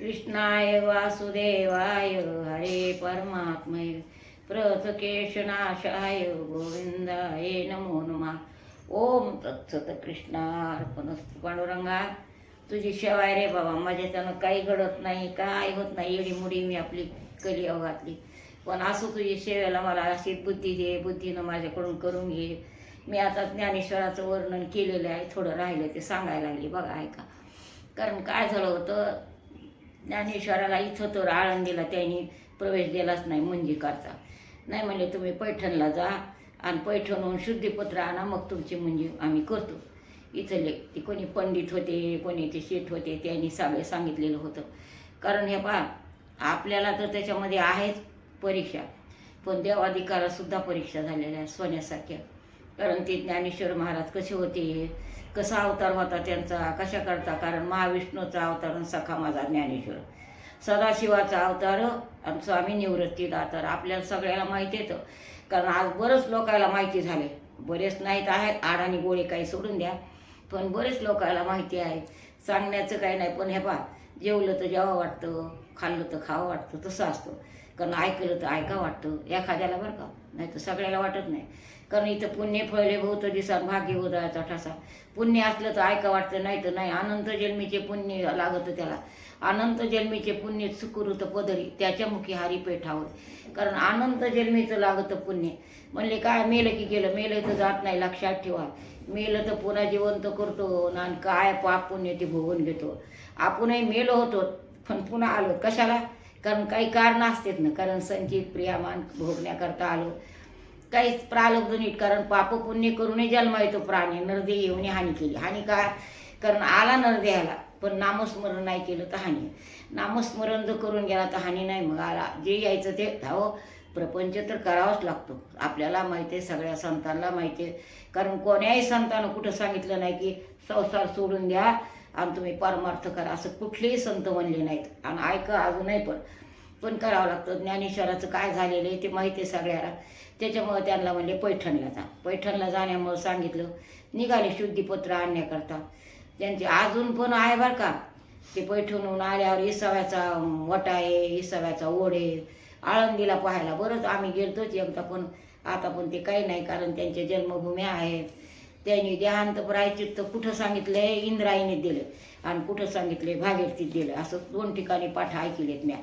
कृष्णाय वासुदेवाय हरे परमात्मय प्रथकेशनाशाय गोविंदाय नमो नमः. ओम तत्सत कृष्णार्पणस्तु पांडुरंगा. तुझी सेवा आहे रे बाबा माझ्याच्यानं काही घडत नाही काय होत नाही एवढी मुडी मी आपली कली घातली. पण असं तुझी सेवेला मला अशी बुद्धी दे बुद्धीनं माझ्याकडून करून घे. मी आता ज्ञानेश्वराचं वर्णन केलेलं आहे थोडं राहिलं ते सांगायला लागली बघा ऐका. कारण काय झालं होतं ज्ञानेश्वराला इथं तर आळंदीला त्यांनी प्रवेश दिलाच नाही मंजिकारचा. नाही म्हणजे तुम्ही पैठणला जा आणि पैठणहून शुद्धीपत्र आणा मग तुमची मुंजी आम्ही करतो. इथले ते कोणी पंडित होते कोणी ते शेठ होते त्यांनी सगळे सांगितलेलं होतं. कारण हे पहा आपल्याला तर त्याच्यामध्ये आहेच परीक्षा. पण देवाधिकारासुद्धा परीक्षा झालेल्या सोन्यासारख्या. कारण ते ज्ञानेश्वर महाराज कसे होते? कसा अवतार होता त्यांचा? कशा करता? कारण महाविष्णूचा अवतार आणि सखा माझा ज्ञानेश्वर. सदाशिवाचा अवतार आणि स्वामी निवृत्तीला तर आपल्याला सगळ्याला माहिती येतं. कारण आज बरंच लोकायला माहिती झाले. बरेच नाहीत आहेत. आडाणी गोळे काही सोडून द्या. पण बरेच लोकायला माहिती आहे. सांगण्याचं काही नाही. पण हे पा जेवलं तर जेव्हा वाटतं. खाल्लं तर खावं वाटतं. तसं असतं. कारण ऐकलं तर ऐका वाटतं. एखाद्याला बरं का? नाही तर सगळ्याला वाटत नाही. कारण इथं पुण्य फळले बहुत दिसा भाग्य उदयाचा ठसा पुण्य असलं तर ऐका वाटतं नाही तर नाही. अनंत जन्मीचे पुण्य लागतं त्याला. अनंत जन्मीचे पुण्य सुकृत पदरी त्याच्या मुखी हरी पेठावर. कारण अनंत जन्मीचं लागतं पुण्य. म्हणले काय मेलं की गेलं? मेलं तर जात नाही लक्षात ठेवा. मेलं तर पुन्हा जिवंत करतो आणि काय पाप पुण्य ते भोगून घेतो. आपणही मेलो होतो पण पुन्हा आलो. कशाला? कारण काही कारण असतात ना. कारण संचित प्रियामान भोगण्याकरता आलो. काहीच प्रालब्ध नीट कारण पाप पुण्य करूनही जन्म येतो प्राणी. नरदे येऊन हानी केली. हानी काय कारण आला नरदेहाला पण नामस्मरण नाही केलं तर हानी. नामस्मरण जर करून गेला तर हानी नाही. मग आला. जे यायचं ते धाव. प्रपंच तर करावाच लागतो. आपल्याला माहिती आहे सगळ्या संतांना माहिती आहे. कारण कोण्याही संतानं कुठं सांगितलं नाही की संसार सोडून द्या आणि तुम्ही परमार्थ करा. असं कुठलेही संत म्हणले नाहीत. आणि ऐका अजूनही पण. पण करावं लागतं. ज्ञानेश्वराचं काय झालेलं आहे ते माहिती आहे सगळ्याला. त्याच्यामुळं त्यांना म्हणले पैठणला जा. पैठणला जाण्यामुळं सांगितलं निघाले शुद्धीपत्र आणण्याकरता. त्यांचे अजून पण आहे बरं का. ते पैठणहून आल्यावर इसाव्याचा वटा आहे इसाव्याचा ओढ आहे. आळंदीला पाहायला बरंच आम्ही गेलतोच एकदा पण. आता पण ते काही नाही कारण त्यांच्या जन्मभूमी आहेत त्यांनी देहांत प्रायचित्त कुठं सांगितलंय? इंद्रायणीत दिलं. आणि कुठं सांगितलंय? भागीरथीत दिलं. असं दोन ठिकाणी पाठ ऐकलेत म्या.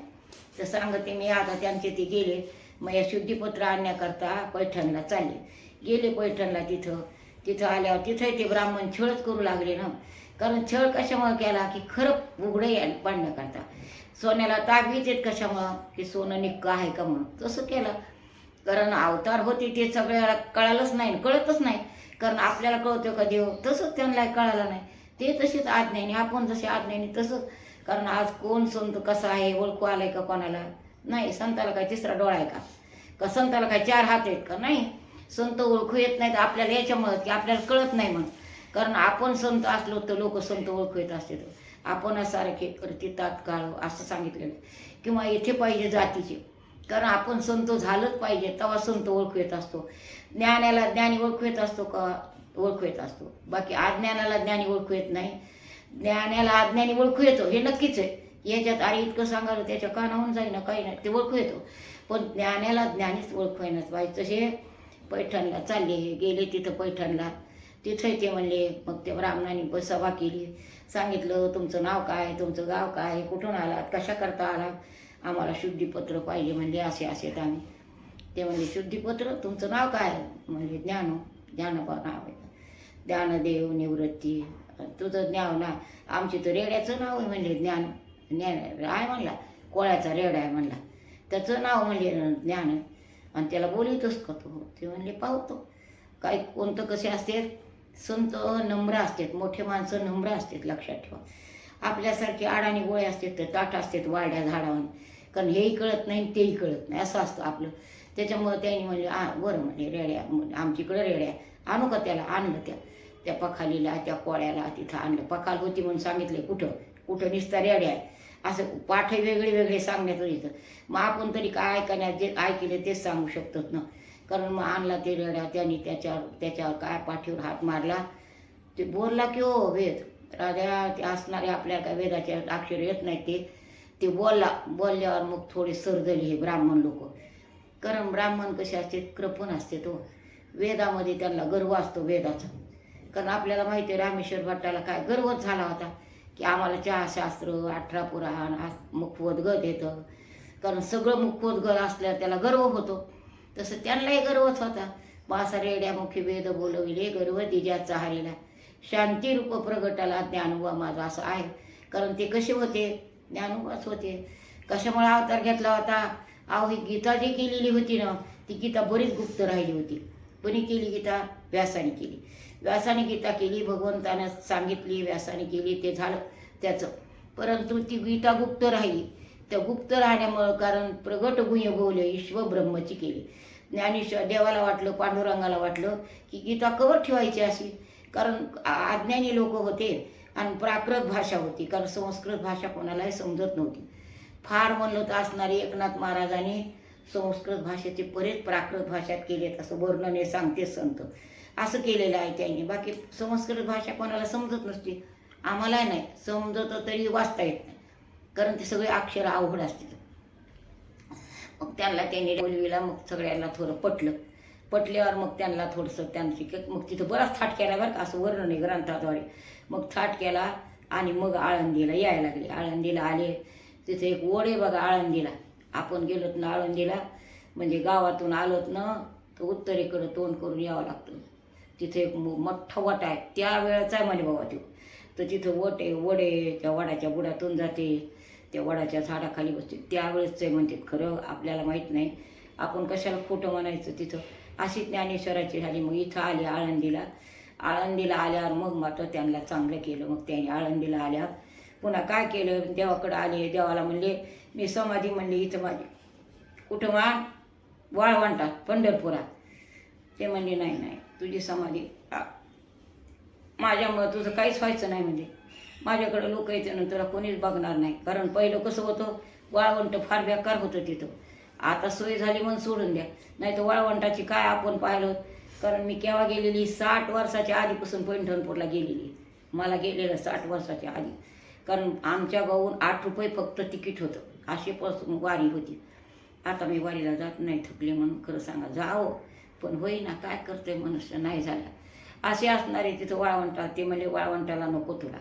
तर सांगते मी आता त्यांचे ते गेले. मग या शुद्धीपत्र आणण्याकरता पैठणला चालले. गेले पैठणला तिथं. तिथं आल्यावर तिथं ते ब्राह्मण छळच करू लागले ना. कारण छळ कशामुळे केला की खरं उघडे पाडण्याकरता सोन्याला ताबीत येत कशामुळं? की सोनं निक्क आहे का म्हणून. तसं केलं. कारण अवतार होते ते सगळ्याला कळालंच नाही कळतच नाही. कारण आपल्याला कळतो का देव? तसंच त्यांना कळालं नाही. ते तसेच आज्ञानी आपण जसे आज्ञानी तसंच कारण आज कोण संत कसा आहे ओळखू आलाय का कोणाला? नाही संताला काय तिसरा डोळा आहे का? का संताला काय चार हात आहेत का? नाही. संत ओळखू येत नाहीत आपल्याला याच्यामुळं की आपल्याला कळत नाही म्हणून कारण आपण संत असलो तर लोक संत ओळखू येत असते आपण सारखे करते तात्काळ असं सांगितलेलं किंवा येथे पाहिजे जातीचे. कारण आपण संत झालंच पाहिजे तेव्हा संत ओळखू येत असतो. ज्ञानाला ज्ञानी ओळखू येत असतो का? ओळखू येत असतो. बाकी अज्ञानाला ज्ञानी ओळखू येत नाही. ज्ञानाला अज्ञानी ओळखू येतो. हे नक्कीच आहे. याच्यात अरे इतकं सांगायला त्याच्या कानाहून जाईल ना काही नाही. ते ओळखू येतो. पण ज्ञानाला ज्ञानीच ओळखू येणार पाहिजे तसे पैठणला चालले गेले तिथं पैठणला. तिथं ते म्हणले मग ते ब्राह्मणाने सभा केली. सांगितलं तुमचं नाव काय? तुमचं गाव काय? कुठून आलात? कशा करता आला आम्हाला शुद्धीपत्र पाहिजे म्हणजे असे असे आम्ही. ते म्हणले शुद्धीपत्र? तुमचं नाव काय? म्हणजे ज्ञानो ज्ञानोबा नाव आहे. ज्ञानदेव निवृत्ती. तुझं ज्ञान ना आमची तर रेड्याचं नाव आहे म्हणले ज्ञान ज्ञान आहे म्हणला कोळ्याचा रेडा आहे म्हणला. त्याचं नाव म्हणजे ज्ञान आहे. आणि त्याला बोलितोच का तो? ते म्हणले पावतो काय कोणतं कसे असते? संत नम्र असतात. मोठे माणसं नम्र असतात लक्षात ठेवा. आपल्यासारखे आडाणी गोळे असतात तर ताट असतात वाड्या झाडावर. कारण हेही कळत नाही तेही कळत नाही. असं असतं आपलं. त्याच्यामुळं त्यांनी म्हणले आ बरं म्हणजे रेड्या आमच्याकडे रेड्या. आणू का त्याला? आणलं त्या. त्या पखालीला त्या कोळ्याला तिथं आणलं. पखाल होती म्हणून सांगितले कुठं? कुठं निसता रेड्या आहे? असं पाठ वेगळे वेगळे सांगण्यात येतं. मग आपण तरी काय ऐकण्यात जे ऐकले तेच सांगू शकतात ना. कारण मग आणला ते रेड्या त्यांनी त्याच्यावर त्याच्यावर काय पाठीवर हात मारला? ते बोलला की हो वेद. राजा ते असणारे आपल्या काय वेदाचे अक्षर येत नाही ते. ते बोलला बोलल्यावर मग थोडे सरदले हे ब्राह्मण लोक. कारण ब्राह्मण कसे असते कृपण असते तो हो. वेदामध्ये त्यांना गर्व असतो वेदाचा. कारण आपल्याला माहिती आहे रामेश्वर भट्टाला काय गर्वच झाला होता की आम्हाला चहाशास्त्र अठरा पुराण मुखवत मुखवद्गत येतं. कारण सगळं मुखवद्गत असल्यावर त्याला गर्व होतो. तसं त्यांनाही गर्वच होता. बासा रेड्यामुखी वेद बोलविले गर्व दिजाचा हरीला शांतीरूप प्रगटाला ज्ञानोबा माझा असं आहे. कारण ते कसे होते? ज्ञानोबाच होते. कशामुळे अवतार घेतला होता? अहो ही गीता जी केलेली होती ना ती गीता बरीच गुप्त राहिली होती. कोणी केली गीता? व्यासाने केली. व्यासाने गीता केली भगवंतानं सांगितली व्यासाने केली ते झालं त्याचं. परंतु ती गीता गुप्त राहिली. त्या गुप्त राहण्यामुळं कारण प्रगट गुह्य बोले ईश्व ब्रह्मची केली. ज्ञानेश्वर देवाला वाटलं पांडुरंगाला वाटलं की गीता कवर ठेवायची अशी कारण अज्ञानी लोक होते आणि प्राकृत भाषा होती. कारण संस्कृत भाषा कोणालाही समजत नव्हती. फार म्हणलं तर असणारे एकनाथ महाराजांनी संस्कृत भाषेचे बरेच प्राकृत भाषेत केलेत असं वर्णन हे सांगते संत. असं केलेलं आहे त्यांनी. बाकी संस्कृत भाषा कोणाला समजत नसते. आम्हाला नाही. समजत तरी वाचता येत नाही. कारण ते सगळे अक्षर अवघड असतील मग त्यांना त्यांनी बोलवीला मग सगळ्यांना थोडं पटलं. पटल्यावर मग त्यांना थोडंसं त्यांची मग तिथं बराच थाट केला बरं का. असं वर्णन आहे ग्रंथाद्वारे. मग थाट केला आणि मग आळंदीला यायला लागले. आळंदीला आले. तिथे एक ओढ आहे बघा आळंदीला. आपण गेलोत ना आळंदीला. म्हणजे गावातून आलोत ना तर उत्तरेकडं तोंड करून यावं लागतं. तिथे एक मो- मोठा वट आहे. त्या वेळाचा आहे म्हणे बाबा तो. तर तिथं वट आहे वड आहे त्या वडाच्या बुडातून जाते. त्या वडाच्या झाडाखाली बसते. त्यावेळेस आहे म्हणते खरं आपल्याला माहीत नाही. आपण कशाला खोटं म्हणायचं तिथं? अशी ज्ञानेश्वराची झाली. मग इथं आली आळंदीला. आळंदीला आल्यावर मग मात्र त्यांना चांगलं केलं. मग त्यांनी आळंदीला आल्यावर पुन्हा काय केलं? देवाकडं आले. देवाला म्हणले मी समाधी म्हणली इथं माझी. कुठं मान वाळवंटात पंढरपुरात. ते म्हणजे नाही नाही तुझी समाधी माझ्यामुळं तुझं काहीच व्हायचं नाही म्हणजे माझ्याकडं लोक येते तुला कोणीच बघणार नाही कारण पहिलं कसं होतं वाळवंट फार बेकार होतं तिथं. आता सोय झाली म्हणून सोडून द्या. नाही तर वाळवंटाची काय आपण पाहिलं? कारण मी केव्हा गेलेली? साठ वर्षाच्या आधीपासून पैठणपूरला गेलेली. मला गेलेलं साठ वर्षाच्या आधी. कारण आमच्या गावून आठ रुपये फक्त तिकीट होतं. अशीपासून वारी होती. आता मी वारीला जात नाही थकले म्हणून खरं सांगा जावं. पण होईना काय करते मनुष्य? नाही झाला. असे असणारे तिथं वाळवंटा ते म्हणजे वाळवंटाला नको तुला.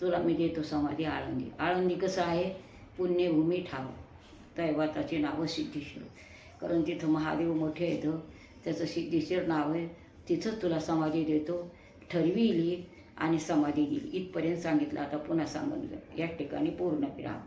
तुला मी देतो समाधी आळंदी. आळंदी कसं आहे? पुण्यभूमी ठाव. दैवताचे नावं सिद्धेश्वर. कारण तिथं महादेव मोठे येतं त्याचं सिद्धेश्वर नाव आहे. तिथंच तुला समाधी देतो. ठरविली आणि समाधी दिली. इथपर्यंत सांगितलं. आता पुन्हा सांगून या ठिकाणी पूर्ण विराम